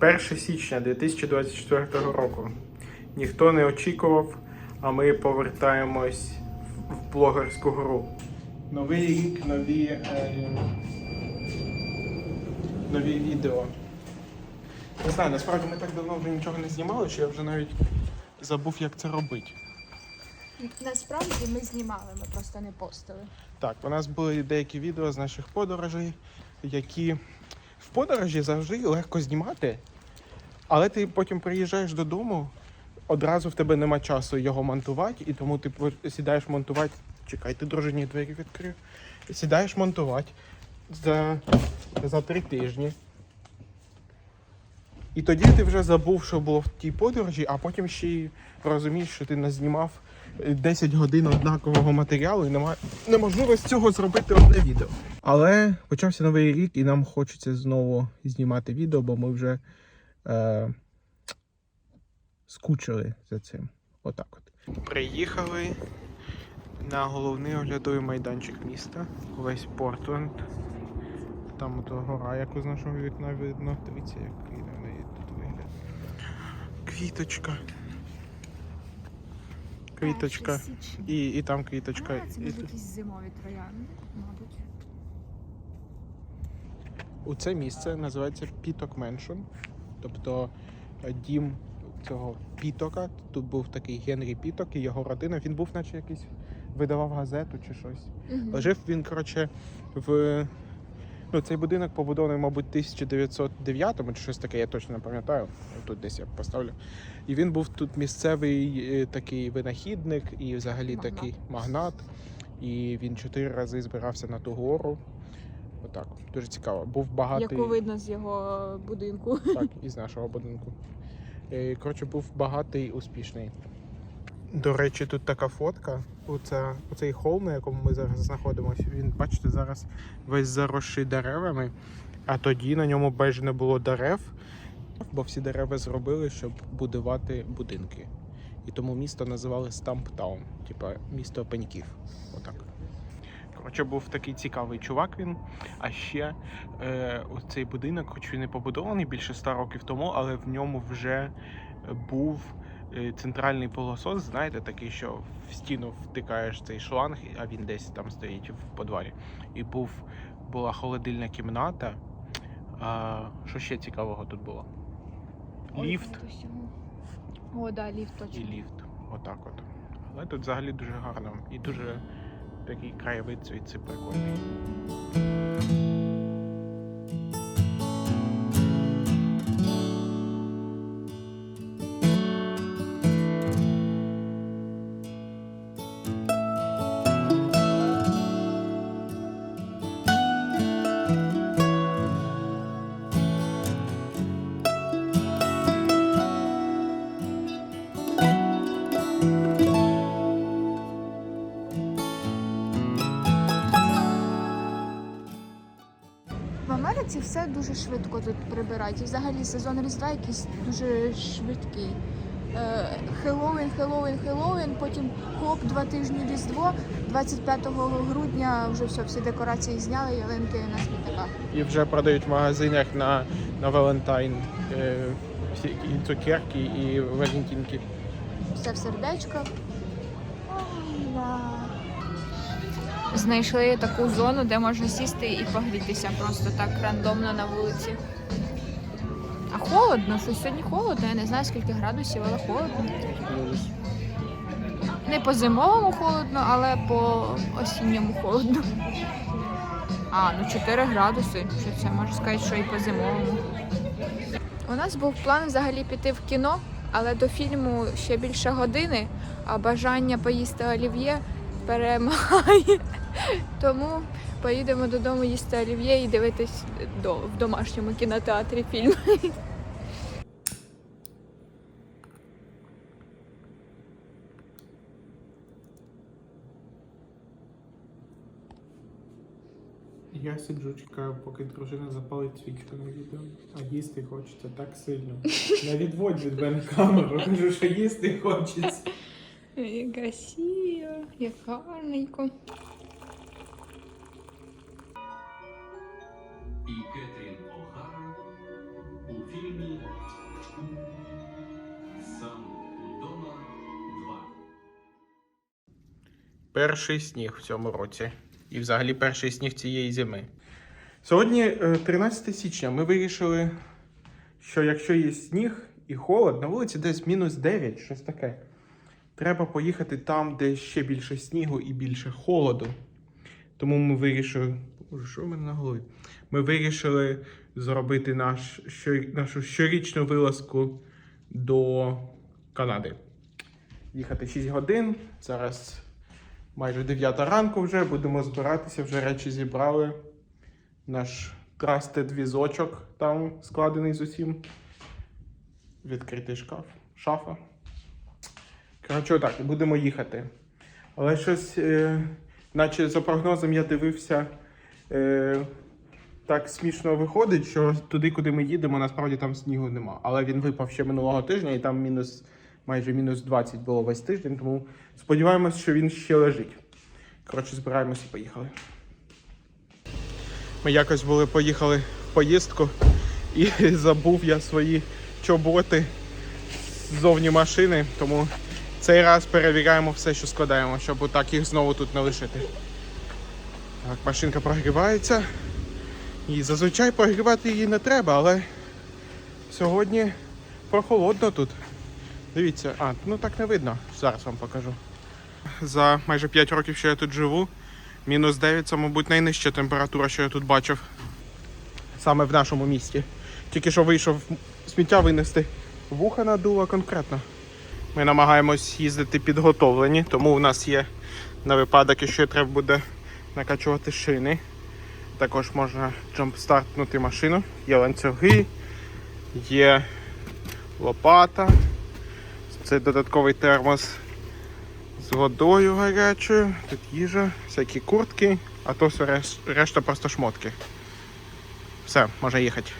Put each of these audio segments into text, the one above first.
1 січня 2024 року. Ніхто не очікував, а ми повертаємось в- блогерську гру. Новий рік, нові, е, нові відео. Не знаю, насправді ми так давно вже нічого не знімали, що я вже навіть забув, як це робити. Насправді ми знімали, ми просто не постили. Так, у нас були деякі відео з наших подорожей, які в подорожі завжди легко знімати, але ти потім приїжджаєш додому, одразу в тебе нема часу його монтувати, і тому ти сідаєш монтувати. Чекай, ти дружині двері відкрив. Сідаєш монтувати за, за три тижні. І тоді ти вже забув, що було в тій подорожі, а потім ще й розумієш, що ти назнімав е, 10 годин однакового матеріалу і немає неможливо з цього зробити одне відео. Але почався новий рік, і нам хочеться знову знімати відео, бо ми вже е, скучили за цим. Отак от. Приїхали на головний оглядовий майданчик міста. Весь Портленд. Там ото гора, яку з нашого вікна видно. Дивіться, який на неї тут вигляд. Квіточка. Квіточка. І, і там квіточка. А, це будуть якісь зимові троянди, мабуть. У це місце називається Піток Меншон, тобто е, дім цього Пітока. Тут був такий Генрі Піток і його родина. Він був, наче якийсь видавав газету чи щось. Угу. Жив він, коротше, в. Ну, цей будинок побудований, мабуть, 1909 чи щось таке, я точно не пам'ятаю. Тут десь я поставлю. І він був тут місцевий е, такий винахідник і взагалі Магнат. такий магнат. І він чотири рази збирався на ту гору. Отак. Дуже цікаво. Був багатий. Яку видно з його будинку. Так, із нашого будинку. Е, Коротше, був багатий, успішний. До речі, тут така фотка. Оце, оцей холм, на якому ми зараз знаходимося, він, бачите, зараз весь заросший деревами, а тоді на ньому майже не було дерев, бо всі дерева зробили, щоб будувати будинки. І тому місто називали Стамптаун, типа місто пеньків. Отак. Коротше, був такий цікавий чувак він. А ще е, цей будинок, хоч він і побудований більше ста років тому, але в ньому вже був центральний пилосос, знаєте, такий, що в стіну втикаєш цей шланг, а він десь там стоїть в подвалі. І був, була холодильна кімната. А, що ще цікавого тут було? Ліфт О, да, ліфт і ліфт. Отак от. Але тут взагалі дуже гарно і дуже такий краєвид звідси прикольний. Америці все дуже швидко тут прибирають. І взагалі сезон Різдва якийсь дуже швидкий. Е, Хеллоуін, Хеллоуін, Хеллоуін, потім хоп, два тижні Різдво, 25 грудня вже все, всі декорації зняли, ялинки на смітниках. І вже продають в магазинах на, на Валентайн е, всі і цукерки і валентинки. Все в сердечках. Знайшли таку зону, де можна сісти і погрітися просто так рандомно на вулиці. А холодно, що сьогодні холодно, я не знаю скільки градусів, але холодно. Не по зимовому холодно, але по осінньому холодно. А, ну 4 градуси. Що це можна сказати, що і по зимовому. У нас був план взагалі піти в кіно, але до фільму ще більше години, а бажання поїсти олів'є перемагає. Тому поїдемо додому їсти олів'є і дивитись до, в домашньому кінотеатрі фільм. Я сиджу, чекаю, поки дружина запалить свічку на відео, а їсти хочеться так сильно. Не відводь від мене камеру, кажу, що їсти хочеться. Красиво, як гарненько. і Кетрін Огара у фільмі Сам удома 2. Перший сніг в цьому році. І взагалі перший сніг цієї зими. Сьогодні, е, 13 січня, ми вирішили, що якщо є сніг і холод, на вулиці десь мінус 9, щось таке. Треба поїхати там, де ще більше снігу і більше холоду. Тому ми вирішили що в мене на голові? Ми вирішили зробити наш, нашу щорічну вилазку до Канади. Їхати 6 годин. Зараз майже 9 ранку вже. Будемо збиратися, вже речі зібрали. Наш трастед візочок там складений з усім. Відкритий шкаф, шафа. Коротше, так, будемо їхати. Але щось, е, наче за прогнозом я дивився, е, так смішно виходить, що туди, куди ми їдемо, насправді там снігу нема. Але він випав ще минулого тижня, і там мінус, майже мінус 20 було весь тиждень, тому сподіваємось, що він ще лежить. Коротше, збираємося і поїхали. Ми якось були поїхали в поїздку і забув я свої чоботи ззовні машини, тому цей раз перевіряємо все, що складаємо, щоб отак їх знову тут не лишити. Так, машинка прогрівається. І зазвичай прогрівати її не треба, але сьогодні прохолодно тут. Дивіться, а, ну так не видно. Зараз вам покажу. За майже 5 років, що я тут живу, мінус 9 це, мабуть, найнижча температура, що я тут бачив. Саме в нашому місті. Тільки що вийшов сміття винести. Вуха надуло конкретно. Ми намагаємось їздити підготовлені, тому у нас є на випадок, якщо треба буде накачувати шини. Також можна джампстартнути машину. Є ланцюги, є лопата. Це додатковий термос з водою гарячою. Тут їжа, всякі куртки, а то все решта просто шмотки. Все, можна їхати.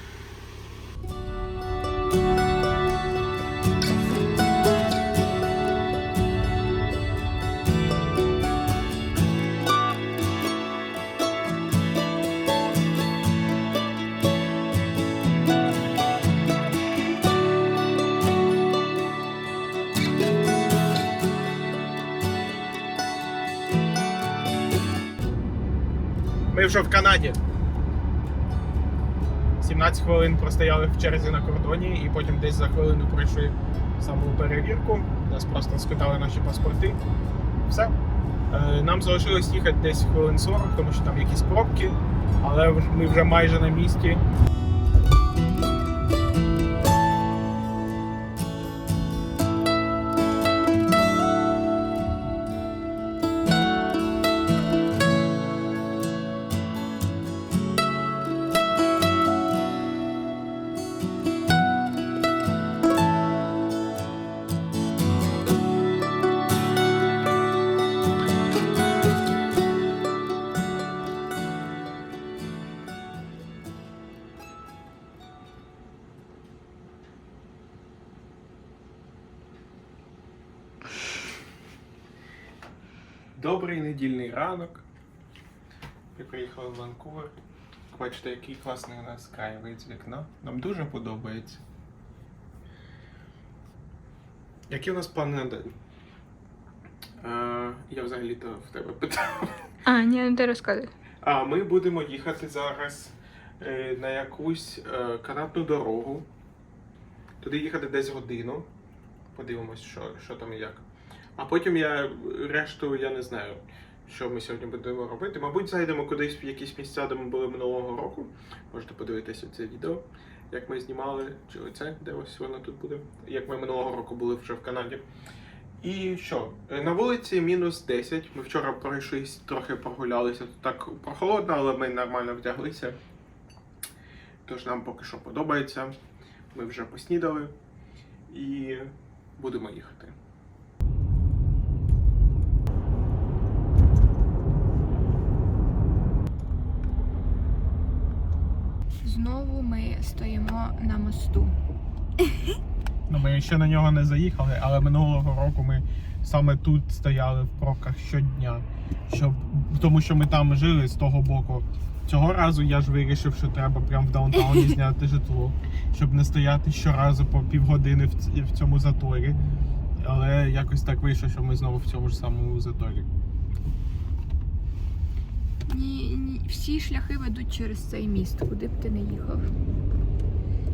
Ми вже в Канаді. 17 хвилин простояли в черзі на кордоні і потім десь за хвилину пройшли саму перевірку. Нас просто скидали наші паспорти. Все. Е, Нам залишилось їхати десь хвилин 40, тому що там якісь пробки, але ми вже майже на місці. Добрий недільний ранок. Ми приїхали в Ванкувер. Бачите, який класний у нас краєвид з вікна. Нам дуже подобається. Які у нас плани на день? Е, я взагалі-то в тебе питав. А, ні, не ти розказуй. А ми будемо їхати зараз е, на якусь е, канатну дорогу. Туди їхати десь годину. Подивимось, що, що там і як. А потім я решту я не знаю, що ми сьогодні будемо робити. Мабуть, зайдемо кудись в якісь місця, де ми були минулого року. Можете подивитися це відео, як ми знімали, чи оце, де ось воно тут буде, як ми минулого року були вже в Канаді. І що? На вулиці мінус 10. Ми вчора пройшлись, трохи прогулялися. Тут так прохолодно, але ми нормально вдяглися. Тож нам поки що подобається. Ми вже поснідали і будемо їхати. Знову ми стоїмо на мосту. Ну, ми ще на нього не заїхали, але минулого року ми саме тут стояли в пробках щодня. Щоб, тому що ми там жили з того боку. Цього разу я ж вирішив, що треба прямо в даунтауні зняти житло, щоб не стояти щоразу по півгодини в, ц- в цьому заторі. Але якось так вийшло, що ми знову в цьому ж самому заторі. Ні, ні, всі шляхи ведуть через цей міст, куди б ти не їхав.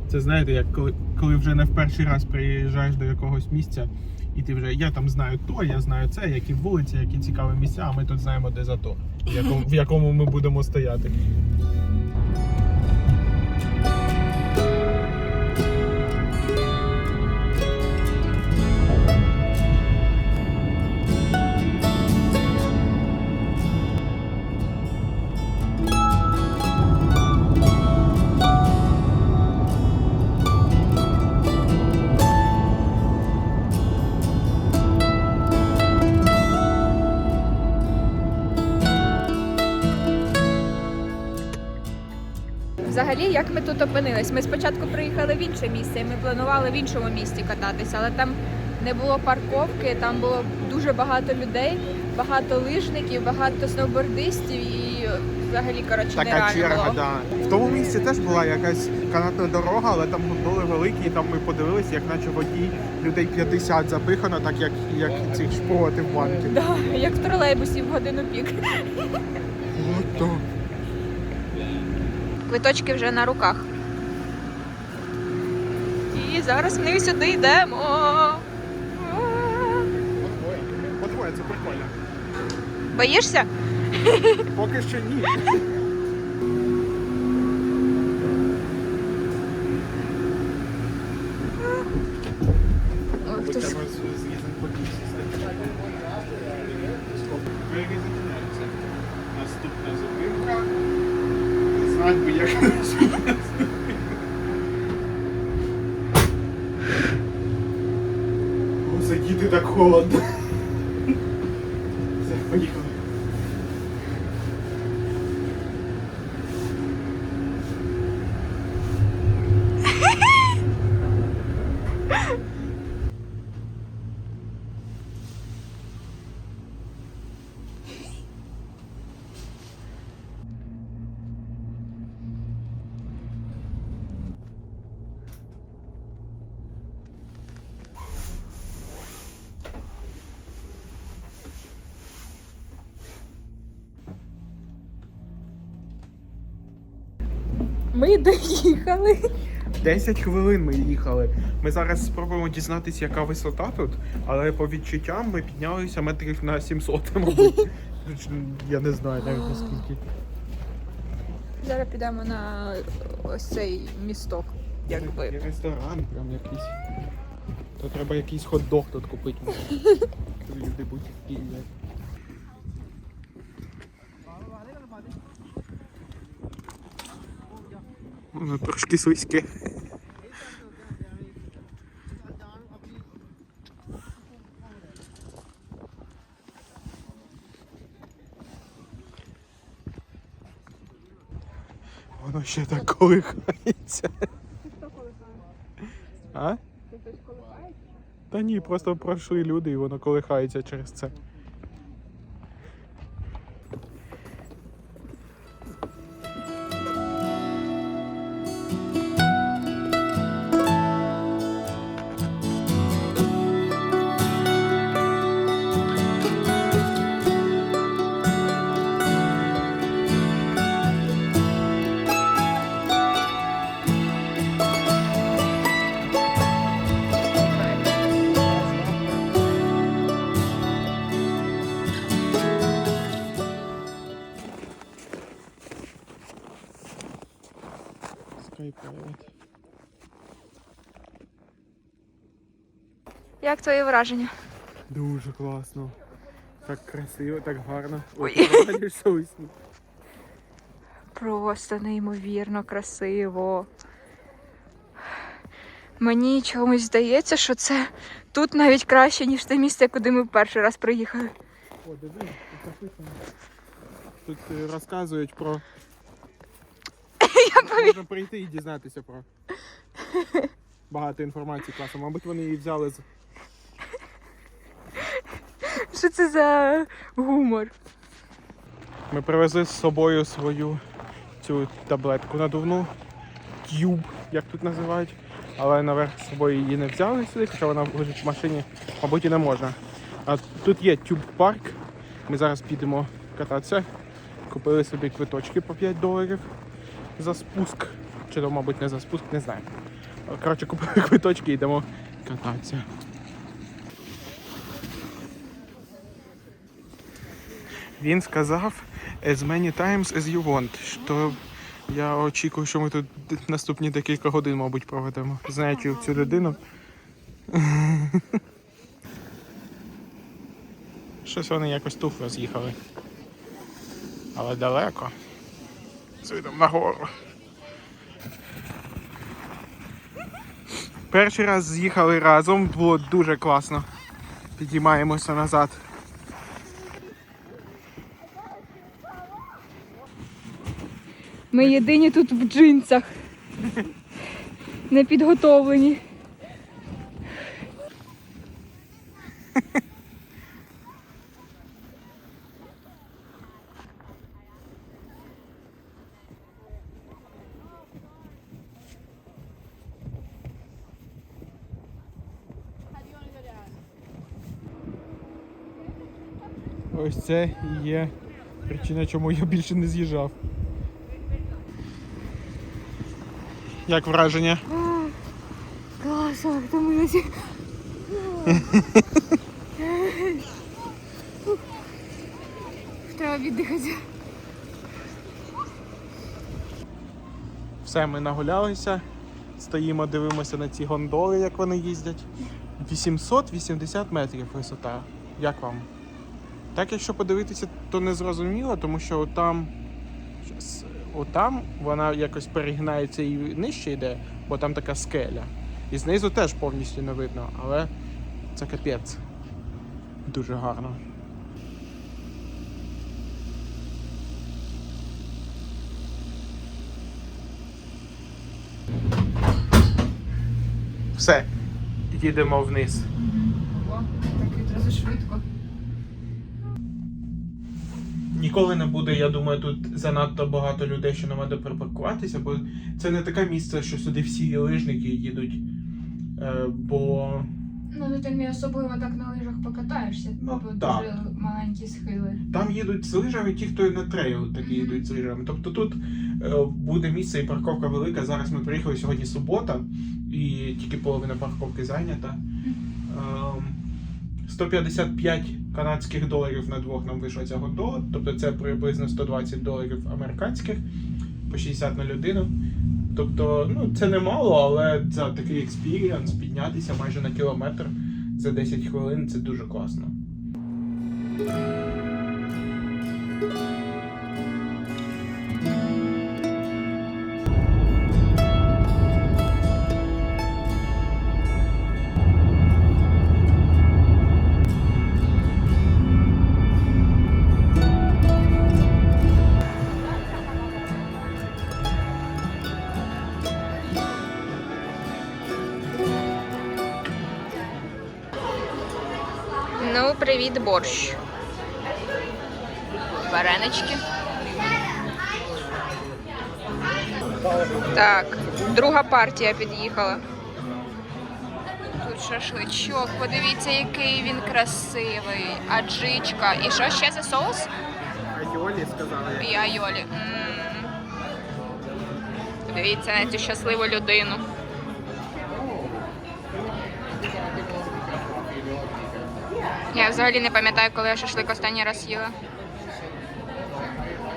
Це знаєте, як коли, коли вже не в перший раз приїжджаєш до якогось місця, і ти вже я там знаю то, я знаю це, які вулиці, які цікаві місця, а ми тут знаємо, де затор, в якому, в якому ми будемо стояти. Взагалі, як ми тут опинились? Ми спочатку приїхали в інше місце, і ми планували в іншому місті кататися, але там не було парковки, там було дуже багато людей, багато лижників, багато сноубордистів і взагалі коротше Така нереально черга, було. да. В тому місці теж була якась канатна дорога, але там були великі, і там ми подивилися, як наче водій людей 50 запихано, так як, як цих шпроти в банки. Да, як в тролейбусі в годину пік. От то. Квиточки вже на руках. І зараз ми сюди йдемо. Подвоє, це прикольно. Боїшся? Поки що ні. Ой, хтось Хоча ми з- з'їздимо по тій системі. Перезачинається. Наступна зупинка. Знать би, як О, Сидіти так холодно. Все, поїхали. Ми доїхали. 10 хвилин ми їхали. Ми зараз спробуємо дізнатися, яка висота тут, але по відчуттям ми піднялися метрів на 700, мабуть. Я не знаю навіть наскільки. Зараз підемо на ось цей місток. Якби. Є ресторан прям якийсь. То треба якийсь хот-дог тут купити. Люди будуть Воно трошки слизьке. Воно ще так колихається. А? Та ні, просто пройшли люди і воно колихається через це. Як твої враження? Дуже класно. Так красиво, так гарно. Ой. Ой. Просто неймовірно красиво. Мені чомусь здається, що це тут навіть краще, ніж те місце, куди ми перший раз приїхали. О, диви, тут е, розказують про. Можна прийти і дізнатися про багато інформації класно. Мабуть, вони її взяли з. Що це за гумор? Ми привезли з собою свою цю таблетку надувну, тюб, як тут називають. Але наверх з собою її не взяли сюди, хоча вона лежить в машині, мабуть, і не можна. А тут є тюб парк. Ми зараз підемо кататися. Купили собі квиточки по 5 доларів за спуск. Чи то, мабуть, не за спуск, не знаю. Коротше, купили квиточки і йдемо кататися. Він сказав as many times as you want. Що я очікую, що ми тут наступні декілька годин, мабуть, проведемо. Знаючи цю людину. Щось вони якось туф роз'їхали. Але далеко. З видом нагору. Перший раз з'їхали разом, було дуже класно. Підіймаємося назад. Ми єдині тут в джинсах. Не підготовлені. Ось це і є причина, чому я більше не з'їжджав. Як враження? Класно, втомилася. Треба віддихати. Все, ми нагулялися. Стоїмо, дивимося на ці гондоли, як вони їздять. 880 метрів висота. Як вам? Так, якщо подивитися, то не зрозуміло, тому що отам, щас, отам вона якось перегинається і нижче йде, бо там така скеля. І знизу теж повністю не видно, але це капець. Дуже гарно. Все, їдемо вниз. О, так відразу швидко. Ніколи не буде, я думаю, тут занадто багато людей, що нема де припаркуватися, бо це не таке місце, що сюди всі лижники їдуть. Е, бо Ну, ти не особливо так на лижах покатаєшся, Ну, бо так. дуже маленькі схили. там їдуть з лижами ті, хто на трейл такі їдуть з лижами. Тобто тут е, буде місце і парковка велика. Зараз ми приїхали сьогодні субота, і тільки половина парковки зайнята. Ем, 155 канадських доларів на двох нам вийшла ця гондола, тобто це приблизно 120 доларів американських по 60 на людину. Тобто, ну це немало, але за такий експіріанс піднятися майже на кілометр за 10 хвилин це дуже класно. Ну, привіт, борщ. Варенички. Так, друга партія під'їхала. Тут шашличок, подивіться, який він красивий. Аджичка. І що ще за соус? Айолі сказали. І айолі. М. Подивіться на цю щасливу людину. Я взагалі не пам'ятаю, коли я шашлик останній раз їла.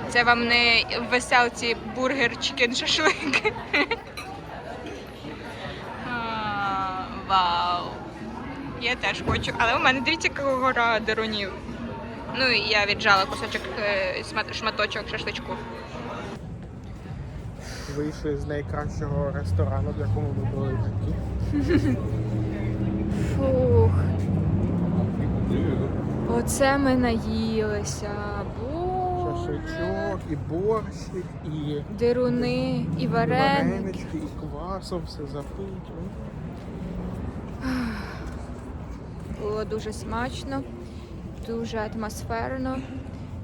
Це вам не веселці бургер чікен шашлик. Вау. Я теж хочу. Але у мене дивіться, яка гора деронів. Ну і я віджала кусочок е, шматочок шашличку. Вийшли з найкращого ресторану, в якому ми були в житті. Оце ми наїлися. Бо Шашличок, і борщик, і дируни, і вареники. варенички, і квасом все запить. Було дуже смачно, дуже атмосферно,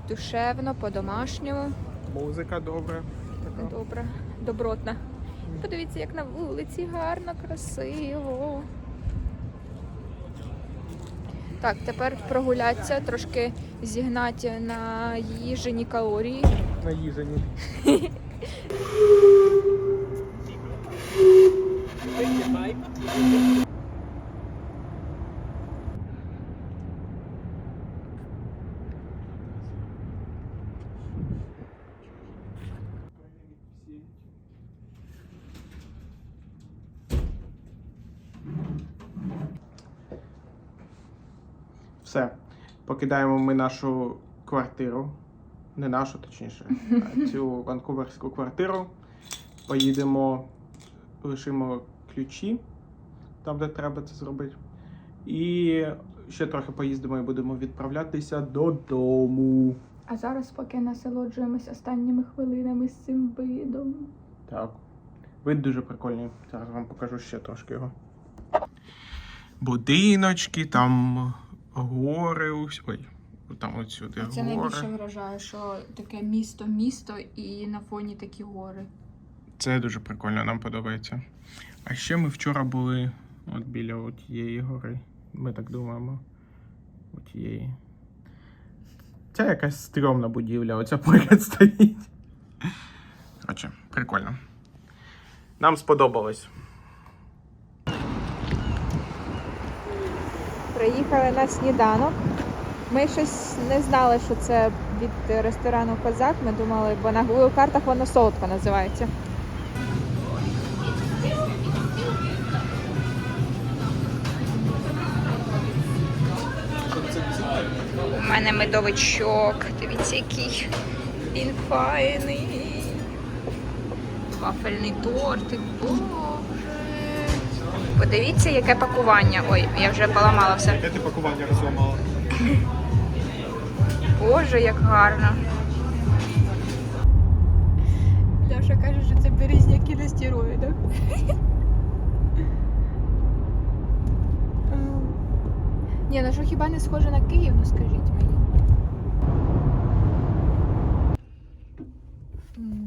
душевно, по-домашньому. Музика добра. Така. Добре, добротна. Подивіться, як на вулиці гарно, красиво. Так, тепер прогулятися, трошки зігнати на їжені калорії. наїжені. Все. Покидаємо ми нашу квартиру. Не нашу, точніше, а цю ванкуверську квартиру. Поїдемо, лишимо ключі там, де треба це зробити. І ще трохи поїздимо і будемо відправлятися додому. А зараз поки насолоджуємось останніми хвилинами з цим видом. Так. Вид дуже прикольний. Зараз вам покажу ще трошки його. Будиночки, там гори. ось- Ой, там от сюди Це гори. найбільше вражає, що таке місто-місто і на фоні такі гори. Це дуже прикольно, нам подобається. А ще ми вчора були от біля тієї гори. Ми так думаємо. Тієї. Це якась стрьомна будівля, оця поряд стоїть. Коротше, прикольно. Нам сподобалось. Приїхали на сніданок. Ми щось не знали, що це від ресторану Козак. Ми думали, бо на Google картах воно солодко називається. У мене медовичок. Дивіться, який він файний. Вафельний тортик. Боже. Подивіться, яке пакування. Ой, я вже поламала все. Яке ти пакування розламала? Боже, як гарно. Льоша каже, що це березняки на стероїдах. Ні, ну що хіба не схоже на Київ, ну скажіть мені.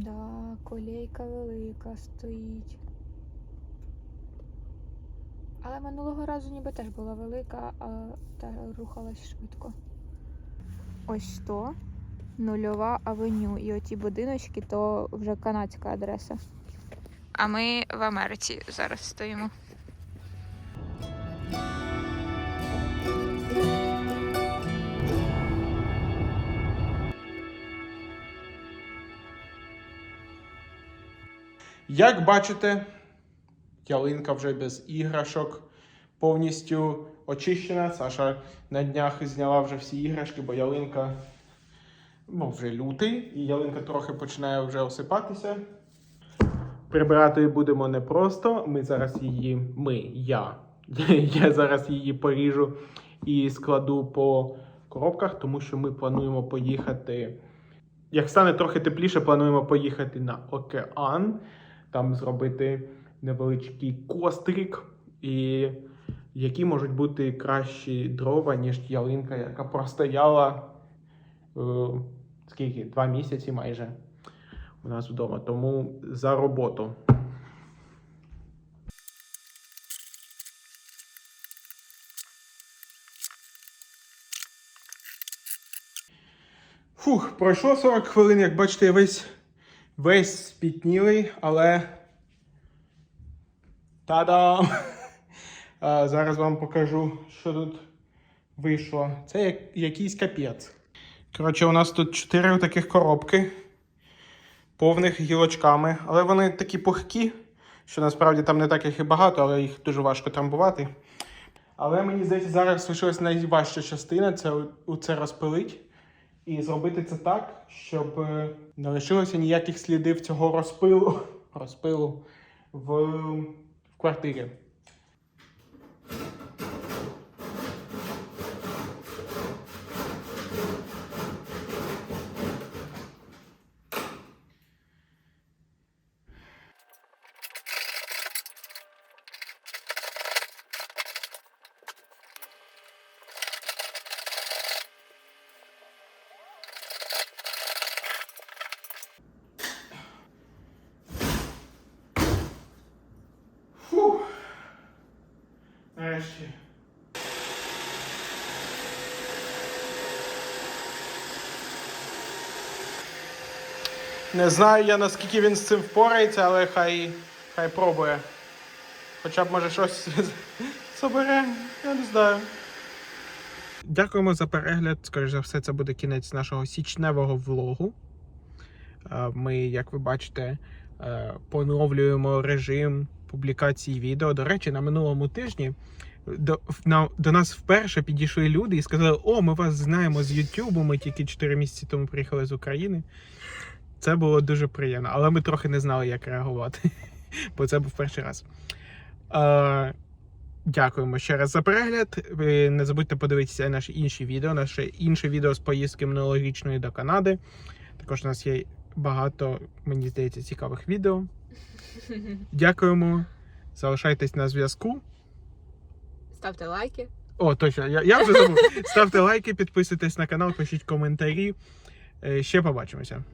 Да, колейка велика стоїть. Але минулого разу ніби теж була велика, а та рухалась швидко. Ось то нульова авеню. І оті будиночки то вже канадська адреса. А ми в Америці зараз стоїмо. Як бачите, ялинка вже без іграшок повністю очищена. Саша на днях зняла вже всі іграшки, бо ялинка ну, вже лютий, і ялинка трохи починає вже осипатися. Прибирати її будемо не просто. Ми зараз її, ми, я. Я зараз її поріжу і складу по коробках, тому що ми плануємо поїхати. Як стане трохи тепліше, плануємо поїхати на океан, там зробити невеличкий кострик, і які можуть бути кращі дрова, ніж ялинка, яка простояла е, скільки? Два місяці майже у нас вдома. Тому за роботу. Фух, пройшло 40 хвилин, як бачите, я весь, весь спітнілий, але. Та-дам! А, зараз вам покажу, що тут вийшло. Це як, якийсь капець. Коротше, у нас тут 4 таких коробки, повних гілочками, але вони такі пухкі, що насправді там не так їх і багато, але їх дуже важко трамбувати. Але мені здається, зараз лишилась найважча частина це у розпилить. І зробити це так, щоб е, не лишилося ніяких слідів цього розпилу, розпилу в, в квартирі. Фух. Нарешті. Не знаю я наскільки він з цим впорається, але хай, хай пробує. Хоча б може щось собере, я не знаю. Дякуємо за перегляд. Скоріше за все, це буде кінець нашого січневого влогу. Е, Ми, як ви бачите, е, поновлюємо режим публікації відео. До речі, на минулому тижні до, на, до нас вперше підійшли люди і сказали: О, ми вас знаємо з Ютубу. Ми тільки 4 місяці тому приїхали з України. Це було дуже приємно, але ми трохи не знали, як реагувати, бо це був перший раз. Е, дякуємо ще раз за перегляд. Не забудьте подивитися наші інші відео, наше інше відео з поїздки минулорічної до Канади. Також у нас є багато, мені здається, цікавих відео. Дякуємо. Залишайтесь на зв'язку. Ставте лайки. О, точно, я, я вже забув. Ставте лайки, підписуйтесь на канал, пишіть коментарі. Е, Ще побачимося.